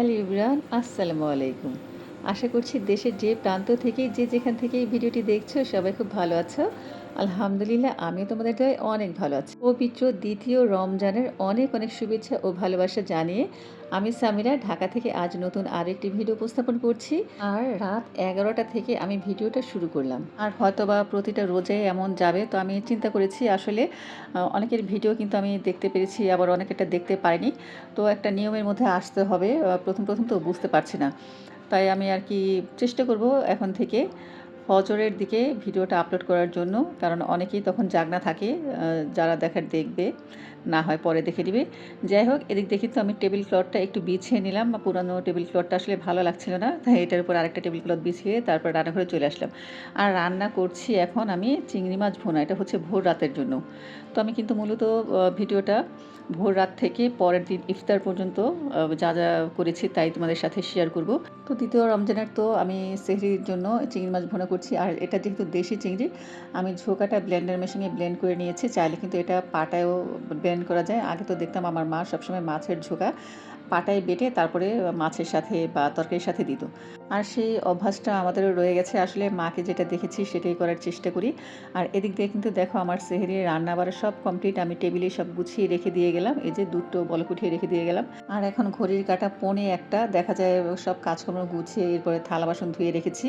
Hello ইবরান, আসসালামু আলাইকুম। আশা করছি দেশের যে প্রান্ত থেকে যে যেখান থেকে এই ভিডিওটি দেখছ, সবাই খুব ভালো আছো। আলহামদুলিল্লাহ আমি তোমাদের দয় অনেক ভালো আছি। পবিত্র দ্বিতীয় রমজানের অনেক অনেক শুভেচ্ছা ও ভালোবাসা জানিয়ে আমি সামিরা, ঢাকা থেকে আজ নতুন আরেকটি ভিডিও উপস্থাপন করছি। আর রাত এগারোটা থেকে আমি ভিডিওটা শুরু করলাম। আর হয়তো বা প্রতিটা রোজায় এমন যাবে, তো আমি চিন্তা করেছি আসলে অনেকের ভিডিও কিন্তু আমি দেখতে পেরেছি, আবার অনেকেরটা দেখতে পারিনি। তো একটা নিয়মের মধ্যে আসতে হবে প্রথম প্রথম তো বুঝতে পারছি না। তাই আমি আর কি চেষ্টা করব এখন থেকে ফজরের দিকে ভিডিওটা আপলোড করার জন্য, কারণ অনেকেই তখন জাগনা থাকে যারা দেখার দেখবে, না হয় পরে দেখে দিবে যাই হোক, এদিক দেখি তো আমি টেবিল ক্লথটা একটু বিছিয়ে নিলাম। বা পুরানো টেবিল ক্লথটা আসলে ভালো লাগছিল না, তাই এটার উপর আরেকটা টেবিল ক্লথ বিছিয়ে তারপর রান্নাঘরে চলে আসলাম। আর রান্না করছি এখন আমি চিংড়ি মাছ ভোনা, এটা হচ্ছে ভোর রাতের জন্য। তো আমি কিন্তু মূলত ভিডিওটা ভোর রাত থেকে পরের দিন ইফতার পর্যন্ত যা যা করেছি তাই তোমাদের সাথে শেয়ার করব। তো দ্বিতীয় রমজানের তো আমি সেহরির জন্য চিংড়ি মাছ ভোনা আর এটা যেহেতু দেশি চিংড়ি, আমি ঝোঁকাটা ব্লেন্ডার মেশিনে ব্লেন্ড করে নিয়েছি। চাইলে কিন্তু এটা পাটায়ও ব্লেন্ড করা যায়। আগে তো দেখতাম আমার মা সবসময় মাছের ঝোঁকা। পাটায় বেটে তারপরে মাছের সাথে বা তরকারির সাথে দিত। আর সেই অভ্যাসটা আমাদেরও রয়ে গেছে। আসলে মাকে যেটা দেখেছি সেটাই করার চেষ্টা করি। আর এদিক দিয়ে কিন্তু দেখো আমার সেহেরি রান্না বাড়া সব কমপ্লিট আমি টেবিলে সব গুছিয়ে রেখে দিয়ে গেলাম। এই যে দুটো বল কুঠিয়ে রেখে দিয়ে গেলাম। আর এখন ঘড়ির কাটা পনে একটা। দেখা যায় সব কাজকর্ম গুছিয়ে এরপরে থালা বাসন ধুয়ে রেখেছি।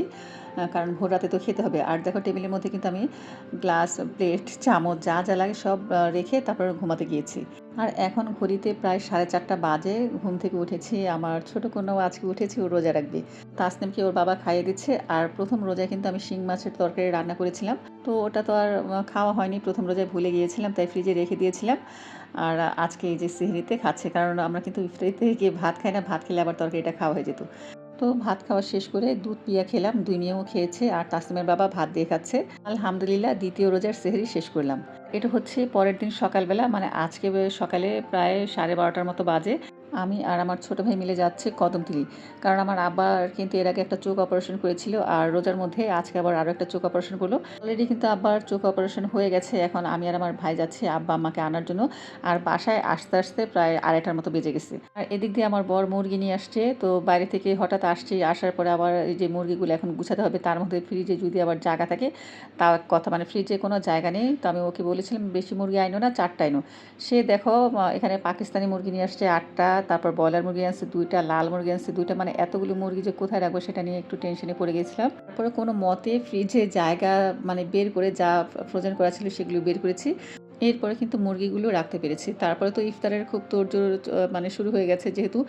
কারণ ভোর রাতে তো খেতে হবে। আর দেখো টেবিলের মধ্যে কিন্তু আমি গ্লাস প্লেট চামচ যা যা লাগে সব রেখে তারপর ঘুমাতে গিয়েছি। আর এখন ঘড়িতে প্রায় সাড়ে চারটা বাজে, ঘুম থেকে উঠেছি আমার ছোট কন্যাও আজকে উঠেছি, ও রোজা রাখবে। তাসনিমকে ওর বাবা খাইয়ে দিচ্ছে আর প্রথম রোজায় কিন্তু আমি শিং মাছের তরকারি রান্না করেছিলাম। তো ওটা তো আর খাওয়া হয়নি, প্রথম রোজায় ভুলে গিয়েছিলাম, তাই ফ্রিজে রেখে দিয়েছিলাম। আর আজকে এই যে সিহরিতে খাচ্ছে, কারণ আমরা কিন্তু ইফতারিতে গিয়ে ভাত খাই না, ভাত খেলে আবার তরকারিটা খাওয়া হয়ে যেত। তো ভাত খাওয়া শেষ করে দুধ, পিয়া খেলাম, দুই মেয়েও খেয়েছে আর তাসলিমের বাবা ভাত দিয়ে খাচ্ছে। আলহামদুলিল্লাহ, দ্বিতীয় রোজার সেহরি শেষ করলাম। এটা হচ্ছে পরের দিন সকালবেলা মানে আজকে সকালে প্রায় সাড়ে বারোটার মতো বাজে। আমি আর আমার ছোট ভাই মিলে যাচ্ছে কদমতলি কারণ আমার আব্বার কিন্তু এর আগে একটা চোখ অপারেশন করেছিল, আর রোজার মধ্যে আজকে আবার আরও একটা চোখ অপারেশন করল অলরেডি কিন্তু আব্বার চোখ অপারেশন হয়ে গেছে, এখন আমি আর আমার ভাই যাচ্ছি আব্বা আমাকে আনার জন্য। আর বাসায় আসতে আসতে প্রায় আড়াইটার মতো বেজে গেছে। আর এদিক দিয়ে আমার বর মুরগি নিয়ে আসছে, তো বাইরে থেকে হঠাৎ আসছি, আসার পরে আবার এই যে মুরগিগুলো এখন গুছাতে হবে, তার মধ্যে ফ্রিজে যদি আবার জায়গা থাকে এক কথা মানে ফ্রিজে কোনো জায়গা নেই। তো আমি ওকে বলেছিলাম বেশি মুরগি আইনো না, চারটা আইনো। সে দেখো এখানে পাকিস্তানি মুরগি নিয়ে আসছে আটটা, তারপর ব্রয়লার মুরগি আনছে দুইটা, লাল মুরগি আনছে দুইটা মানে এতগুলো মুরগি যে কোথায় রাখব সেটা নিয়ে একটু টেনশনে পড়ে গেছিলাম। তারপরে কোনো মতে ফ্রিজে জায়গা মানে বের করে যা ফ্রোজেন করা ছিল সেগুলো বের করেছি। এরপরে কিন্তু মুরগিগুলো রাখতে পেরেছি। তারপরে তো ইফতারের খুব তোড়জোড় মানে শুরু হয়ে গেছে যেহেতু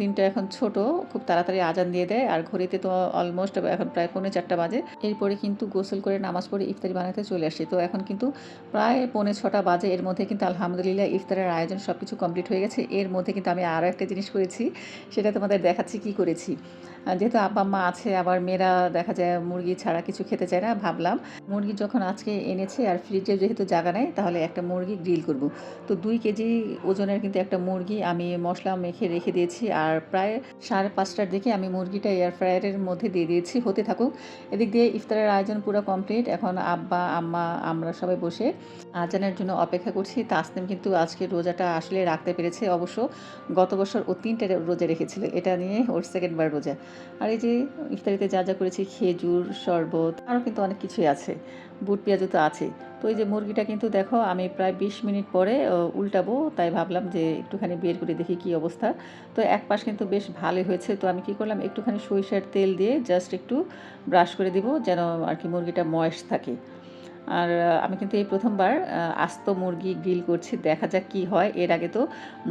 দিনটা এখন ছোট, খুব তাড়াতাড়ি আজান দিয়ে দেয়। আর ঘড়িতে তো অলমোস্ট এখন প্রায় পৌনে চারটা বাজে। এরপরে কিন্তু গোসল করে নামাজ পড়ে ইফতারি বানাতে চলে আসি। তো এখন কিন্তু প্রায় পৌনে ছটা বাজে। এর মধ্যে কিন্তু আলহামদুলিল্লাহ ইফতারের আয়োজন সব কিছু কমপ্লিট হয়ে গেছে। এর মধ্যে কিন্তু আমি আরও একটা জিনিস করেছি, সেটা তোমাদের দেখাচ্ছি কি করেছি। যেহেতু আব্বা আম্মা আছে, আবার মেয়েরা দেখা যায় মুরগি ছাড়া কিছু খেতে চায় না, ভাবলাম মুরগি যখন আজকে এনেছে আর ফ্রিজে যেহেতু জায়গা নেয় তাহলে একটা মুরগি গ্রিল করব। তো দুই কেজি ওজনের কিন্তু একটা মুরগি আমি মশলা মেখে রেখে দিয়েছি আর প্রায় সাড়ে পাঁচটার দিকে আমি মুরগিটা এয়ার ফ্রায়ারের মধ্যে দিয়ে দিয়েছি, হতে থাকুক। এদিক দিয়ে ইফতারের আয়োজন পুরো কমপ্লিট এখন আব্বা, আম্মা, আমরা সবাই বসে আজানের জন্য অপেক্ষা করছি। তাসনিম কিন্তু আজকে রোজাটা আসলে রাখতে পেরেছে অবশ্য। গত বছর ও তিনটে রোজা রেখেছিল। এটা নিয়ে ওর সেকেন্ডবার রোজা। আর এই যে ইফতারিতে যা যা করেছি, খেজুর, শরবত, আরও কিন্তু অনেক কিছুই আছে। বুট পেঁয়াজও তো আছে। তো এই যে মুরগিটা কিন্তু দেখো, আমি প্রায় বিশ মিনিট পরে উল্টাবো, তাই ভাবলাম যে একটুখানি বের করে দেখি কি অবস্থা। তো এক পাশ কিন্তু বেশ ভালো হয়েছে। তো আমি কি করলাম, একটুখানি সরিষার তেল দিয়ে জাস্ট একটু ব্রাশ করে দিব, যেন আর কি মুরগিটা ময়েস থাকে। আর আমি কিন্তু এই প্রথমবার আস্ত মুরগি গ্রিল করছি। দেখা যাক কি হয়। এর আগে তো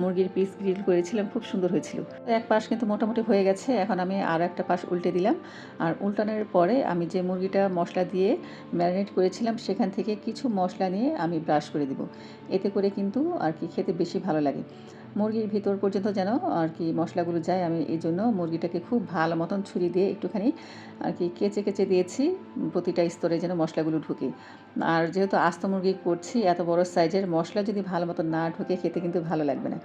মুরগির পিস গ্রিল করেছিলাম, খুব সুন্দর হয়েছিল। এক পাশ কিন্তু মোটামুটি হয়ে গেছে। এখন আমি আর একটা পাশ উল্টে দিলাম। আর উল্টানোর পরে আমি যে মুরগিটা মশলা দিয়ে ম্যারিনেট করেছিলাম, সেখান থেকে কিছু মশলা নিয়ে আমি ব্রাশ করে দিব। এতে করে কিন্তু আর কি খেতে বেশি ভালো লাগে। মুরগির ভিতর পর্যন্ত যেন আর কি মশলাগুলো যায়, আমি এই জন্য মুরগিটাকে খুব ভালো মতন ছুরি দিয়ে একটুখানি আর কি কেচে কেচে দিয়েছি, প্রতিটা স্তরে যেন মশলাগুলো ঢুকে। আর যেহেতু আস্ত মুরগি করছি, এত বড় সাইজের মশলা যদি ভালো মতো না ঢুকে, খেতে কিন্তু ভালো লাগবে না।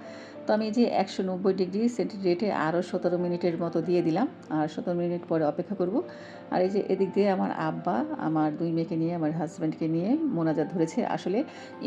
তো আমি যে একশো নব্বই ডিগ্রি সেন্টিগ্রেডে আরও সতেরো মিনিটের মতো দিয়ে দিলাম, আর সতেরো মিনিট পরে অপেক্ষা করব। আর এই যে এদিক দিয়ে আমার আব্বা, আমার দুই মেয়েকে নিয়ে, আমার হাজব্যান্ডকে নিয়ে মোনাজাত ধরেছে। আসলে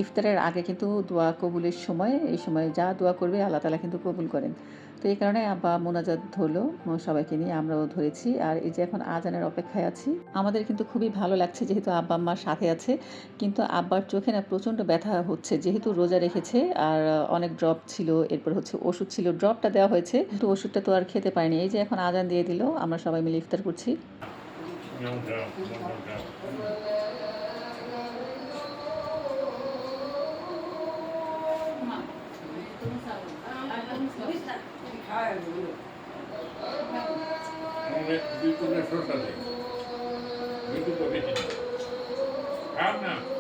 ইফতারের আগে কিন্তু দোয়া কবুলের সময়, এই সময় যা দোয়া করবে করবে আল্লাহ তালা কিন্তু কবুল করেন। তো এই কারণে আব্বা মোনাজাত ধরলো সবাইকে নিয়ে আমরাও ধরেছি। আর এই যে এখন আজানের অপেক্ষায় আছি, আমাদের কিন্তু খুবই ভালো লাগছে যেহেতু আব্বা আম্মার সাথে আছে। কিন্তু আব্বার চোখে না প্রচণ্ড ব্যথা হচ্ছে, যেহেতু রোজা রেখেছে আর অনেক ড্রপ ছিল, এরপর হচ্ছে ওষুধ ছিল ড্রপটা দেওয়া হয়েছে। কিন্তু ওষুধটা তো আর খেতে পারিনি। এই যে এখন আজান দিয়ে দিল, আমরা সবাই মিলে ইফতার করছি। Bitu na shota de. Bitu to bitu. Hamna.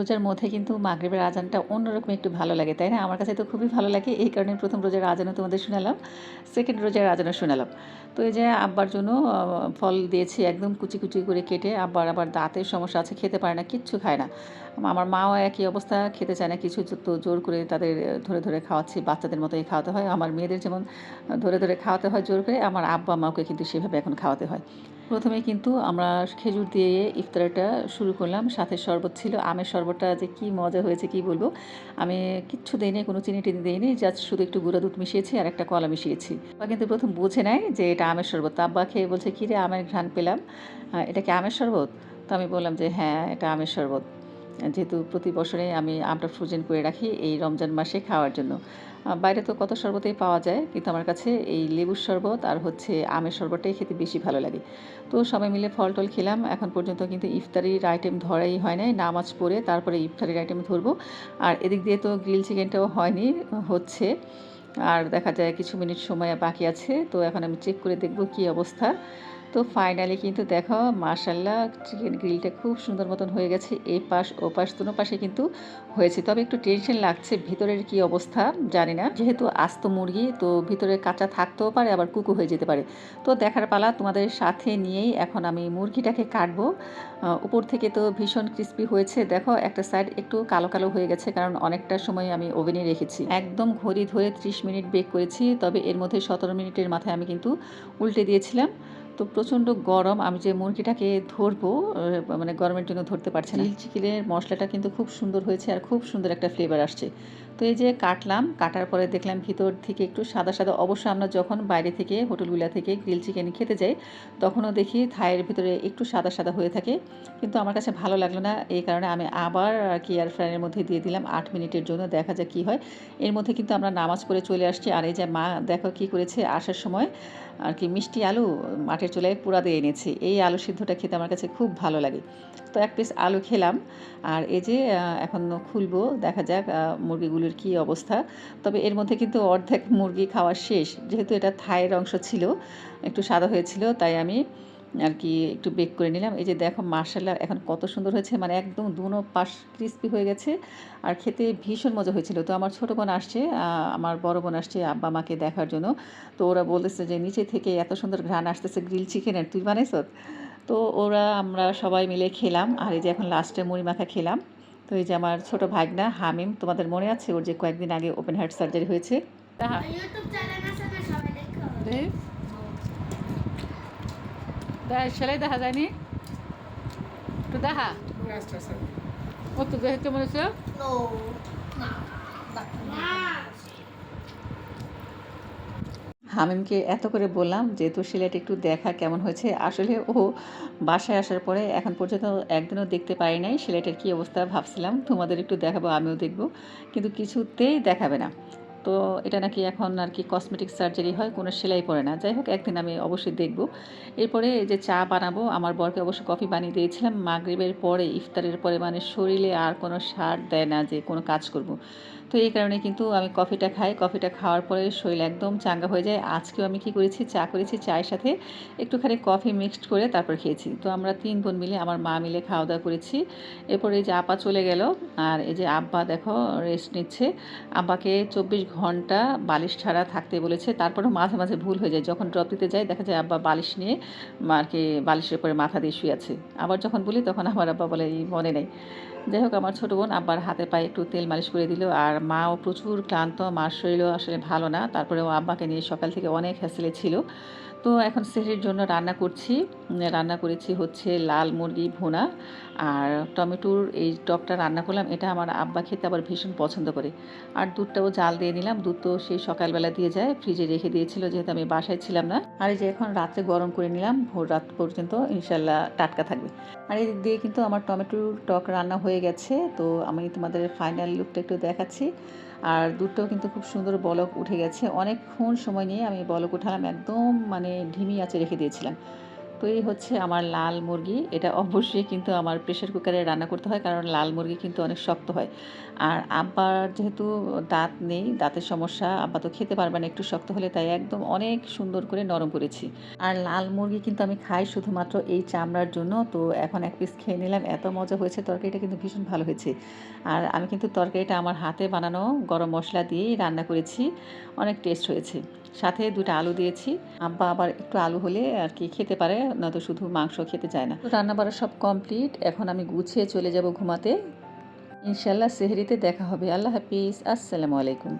রোজার মধ্যে কিন্তু মাগরিবের আজানটা অন্যরকম একটু ভালো লাগে, তাই না? আমার কাছে তো খুবই ভালো লাগে, এই কারণে প্রথম রোজার আজানও তোমাদের শোনালাম সেকেন্ড রোজার আজানও শোনালাম। তো এই যে আব্বার জন্য ফল দিয়েছি একদম কুচি কুচি করে কেটে, আব্বার আবার দাঁতের সমস্যা আছে, খেতে পারে না, কিচ্ছু খায় না। আমার মাও একই অবস্থা, খেতে চায় না কিছু, তো জোর করে তাদের ধরে ধরে খাওয়াচ্ছি, বাচ্চাদের মতোই খাওয়াতে হয়। আমার মেয়েদের যেমন ধরে ধরে খাওয়াতে হয় জোর করে, আমার আব্বা মাকে কিন্তু সেভাবে এখন খাওয়াতে হয়। প্রথমে কিন্তু আমরা খেজুর দিয়ে ইফতারটা শুরু করলাম। সাথে শরবত ছিল। আমের শরবতটা যে কি মজা হয়েছে কি বলব? আমি কিচ্ছু দিইনি, কোনো চিনি টিনি দিইনি, জাস্ট শুধু একটু গুঁড়া দুধ মিশিয়েছি আর একটা কলা মিশিয়েছি। বা কিন্তু প্রথম বুঝে নেয় যে এটা আমের শরবত। আব্বা খেয়ে বলছে, কী রে, আমের ঘ্রাণ পেলাম? এটা কি আমের শরবত? তো আমি বললাম যে হ্যাঁ এটা আমের শরবত। যেহেতু প্রতি বছরে আমি আমটা ফ্রোজেন করে রাখি এই রমজান মাসে খাওয়ার জন্য। বাইরে তো কত শরবতেই পাওয়া যায়, কিন্তু আমার কাছে এই লেবুর শরবত আর হচ্ছে আমের শরবতটাই খেতে বেশি ভালো লাগে। তো সবাই মিলে ফল টল খেলাম, এখন পর্যন্ত কিন্তু ইফতারির আইটেম ধরাই হয় নাই, নামাজ পড়ে তারপরে ইফতারির আইটেম ধরবো। আর এদিক দিয়ে তো গ্রিল চিকেনটাও হয়নি, হচ্ছে। আর দেখা যায় কিছু মিনিট সময় বাকি আছে, তো এখন আমি চেক করে দেখব কি অবস্থা। তো ফাইনালি কিন্তু দেখো মার্শাল্লাহ চিকেন গ্রিলটা খুব সুন্দর মতন হয়ে গেছে। এই পাশ, ও পাশ, দুনো পাশে কিন্তু হয়েছে। তবে একটু টেনশন লাগছে ভিতরের কি অবস্থা, জানি না। যেহেতু আস্ত মুরগি, তো ভিতরে কাঁচা থাকতেও পারে, আবার কুকু হয়ে যেতে পারে। তো দেখার পালা, তোমাদের সাথে নিয়েই এখন আমি মুরগিটাকে কাটবো। উপর থেকে তো ভীষণ ক্রিস্পি হয়েছে। দেখো, একটা সাইড একটু কালো কালো হয়ে গেছে, কারণ অনেকটা সময় আমি ওভেনে রেখেছি। একদম ঘড়ি ধরে ত্রিশ মিনিট বেক করেছি, তবে এর মধ্যে সতেরো মিনিটের মাথায় আমি কিন্তু উল্টে দিয়েছিলাম। তো প্রচণ্ড গরম। আমি যে মুরগিটাকে ধরবো মানে গরমের জন্য ধরতে পারছি না। চিকেনের মশলাটা কিন্তু খুব সুন্দর হয়েছে আর খুব সুন্দর একটা ফ্লেভার আসছে। তো এই যে কাটলাম কাটার পরে দেখলাম ভিতর থেকে একটু সাদা সাদা অবশ্য আমরা যখন বাইরে থেকে হোটেলগুলা থেকে গ্রিল চিকেন খেতে যাই তখনও দেখি থায়ের ভিতরে একটু সাদা সাদা হয়ে থাকে। কিন্তু আমার কাছে ভালো লাগল না এই কারণে আমি আবার আর কি এয়ার ফ্রায়ারের মধ্যে দিয়ে দিলাম আট মিনিটের জন্য দেখা যাক কী হয়। এর মধ্যে কিন্তু আমরা নামাজ পড়ে চলে আসছি আর এই যে মা দেখো কী করেছে আসার সময় আর কি মিষ্টি আলু মাঠের চুলায় পোড়া দিয়ে এনেছি। এই আলু সিদ্ধটা খেতে আমার কাছে খুব ভালো লাগে। তো এক পিস আলু খেলাম আর এই যে এখন খুলবো দেখা যাক আহ, মুরগিগুলোর কী অবস্থা? তবে এর মধ্যে কিন্তু অর্ধেক মুরগি খাওয়া শেষ। যেহেতু এটা থায়ের অংশ ছিল, একটু সাদা হয়েছিল, তাই আমি আর কি একটু বেক করে নিলাম। এই যে দেখো মার্শাল্লাহ এখন কত সুন্দর হয়েছে। মানে একদম দুনো পাশ ক্রিস্পি হয়ে গেছে। আর খেতে ভীষণ মজা হয়েছিল। তো আমার ছোটো বোন আসছে আমার বড় বোন আসছে আব্বা মাকে দেখার জন্য। তো ওরা বলতেছে যে, নিচে থেকে এত সুন্দর ঘ্রাণ আসতেছে গ্রিল চিকেনের তুই বানাইছ তো ওরা, আমরা সবাই মিলে খেলাম। আর এই যে এখন লাস্টে মুড়ি মাখা খেলাম। তো এই যে আমার ছোট ভাগনা হামিম তোমাদের মনে আছে ওর যে কয়েকদিন আগে ওপেন হার্ট সার্জারি হয়েছে? দেখো সেলাই দেখা যায়নি? তো দেখা। ও তো দেখে কেমন হয়েছে? নো না। না। হামিমকে এত করে বললাম যে, তোর সিলেট একটু দেখা কেমন হয়েছে? আসলে ও বাসায় আসার পরে এখন পর্যন্ত একদিনও দেখতে পারি নাই, সিলেটের কী অবস্থা ভাবছিলাম। তোমাদের একটু দেখাবো, আমিও দেখব। কিন্তু কিছুতেই দেখাবে না। তো এটা নাকি এখন আর কি কসমেটিক সার্জারি হয়, কোনো সেলাই পড়ে না। যাই হোক, একদিন আমি অবশ্যই দেখব। এরপরে যে চা বানাবো, আমার বরকে অবশ্য কফি বানিয়ে দিয়েছিলাম। মাগরিবের পরে, ইফতারের পরে মানে শরীরে আর কোনো সার দেয় না যে কোনো কাজ করব। তো এই কারণে কিন্তু আমি কফিটা খাই। কফিটা খাওয়ার পরে শরীর একদম চাঙ্গা হয়ে যায়। আজকেও আমি কি করেছি, চা করেছি চায়ের সাথে। একটুখানি কফি মিক্সড করে তারপর খেয়েছি। তো আমরা তিন বোন মিলে, আমার মা মিলে খাওয়া দাওয়া করেছি। এরপরে এই যে আপা চলে গেল। আর এই যে আব্বা দেখো রেস্ট নিচ্ছে। আব্বাকে চব্বিশ ঘণ্টা বালিশ ছাড়া থাকতে বলেছে, তারপরেও মাঝে মাঝে ভুল হয়ে যায়। যখন ড্রপ দিতে যাই দেখা যায় আব্বা বালিশ নিয়ে মাকে বালিশের উপরে মাথা দিয়ে শুয়ে আছে। আবার যখন বলি, তখন আমার আব্বা বলে, "এই মনে নেই। যাই হোক, আমার ছোটো বোন আব্বার হাতে পায়ে একটু তেল মালিশ করে দিল। আর মাও প্রচুর ক্লান্ত, মার শরীরও আসলে ভালো না। তারপরে ও আব্বাকে নিয়ে সকাল থেকে অনেক হ্যাসেলে ছিল। তো এখন সেহের জন্য রান্না করছি। রান্না করেছি হচ্ছে লাল মুরগি ভুনা আর টমেটোর এই টকটা রান্না করলাম। এটা আমার আব্বা খেতে আবার ভীষণ পছন্দ করে। আর দুধটাও জাল দিয়ে নিলাম। দুধ তো সেই সকালবেলা দিয়ে যায়। ফ্রিজে রেখে দিয়েছিল যেহেতু আমি বাসায় ছিলাম না। আর এই যে এখন রাত্রে গরম করে নিলাম। ভোর রাত পর্যন্ত ইনশাল্লাহ টাটকা থাকবে। আর এই দিয়ে কিন্তু আমার টমেটোর টক রান্না হয়ে গেছে। তো আমি তোমাদের ফাইনাল লুকটা একটু দেখাচ্ছি। আর দুধটাও কিন্তু খুব সুন্দর বলক উঠে গেছে। অনেকক্ষণ সময় নিয়ে আমি বলক উঠালাম, একদম মানে ঢিমি আঁচে রেখে দিয়েছিলাম। তো এই হচ্ছে আমার লাল মুরগি। এটা অবশ্যই কিন্তু আমার প্রেশার কুকারে রান্না করতে হয় কারণ লাল মুরগি কিন্তু অনেক শক্ত হয়। আর আব্বার যেহেতু দাঁত নেই, দাঁতের সমস্যা, আব্বা তো খেতে পারবে না একটু শক্ত হলে, তাই একদম অনেক সুন্দর করে নরম করেছি। আর লাল মুরগি কিন্তু আমি খাই শুধুমাত্র এই চামড়ার জন্য। তো এখন এক পিস খেয়ে নিলাম, এত মজা হয়েছে, তরকারিটা কিন্তু ভীষণ ভালো হয়েছে। আর আমি কিন্তু তরকারিটা আমার হাতে বানানো গরম মশলা দিয়েই রান্না করেছি। অনেক টেস্ট হয়েছে। সাথে দুটো আলু দিয়েছি। আব্বা আবার একটু আলু হলে আর কি খেতে পারে নয়তো শুধু মাংস খেতে চায় না। রান্না বাড়া সব কমপ্লিট এখন আমি গুছিয়ে চলে যাব ঘুমাতে। ইনশাল্লাহ সেহরিতে দেখা হবে। আল্লাহ হাফিজ। আসসালামু আলাইকুম।